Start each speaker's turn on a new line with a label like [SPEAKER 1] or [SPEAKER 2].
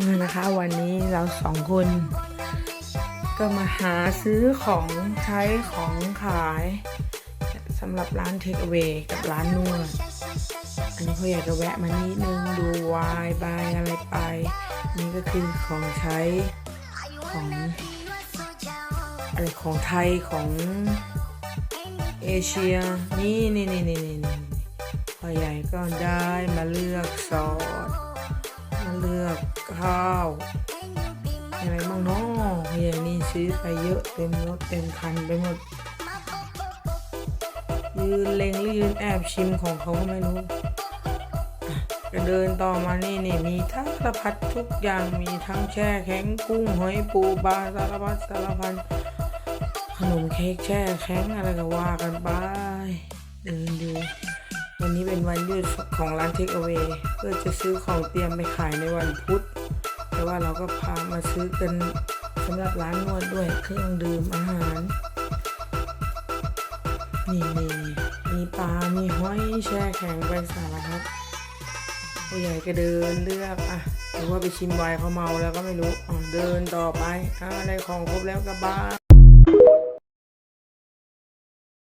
[SPEAKER 1] นี่นะคะวันนี้เราสองคน ก็มาหาซื้อของใช้ของขายสำหรับร้านเทคเวกับร้านนวดอันนี้เขาอยากจะแวะมานิดนึงดูวายบายอะไรไป นี่ก็คือของใช้ของอะไรของไทยของเอเชียนี่นี่นี่นี่นี่พ่อใหญ่ก็ได้มาเลือกซอส มาเลือกข้าวอะไรบ้างเนาะอใหญ่นี่ซื้อไปเยอะเต็มรถเต็มคันไปหมด ยืนเล็งหรือยืนแอบชิมของเขาก็ไม่รู้อะก็เดินต่อมานี่นี่มีทั้งสารพัดทุกอย่างมีทั้งแช่แข็งกุ้งหอยปูปลาสารพัดสารพันขนมเค้กแช่แข็งอะไรก็ว่ากันไปเดินดู วันนี้เป็นวันหยุดของร้านเทคเอา a y เพื่อจะซื้อของเตรียมไปขายในวันพุธ แต่ว่าเราก็พามาซื้อกันสำหรับร้านนวดด้วยเครื่องดื่มอาหาร นี่นี่มีปลา มีห้อยแช่แข็งไปสารพัดผู้ใหญ่ก็เดินเลือกอะหรือว่าไปชิมไวน์เขาเมาแล้วก็ไม่รู้เดินต่อไปอะได้ของครบแล้วกลับบ้าน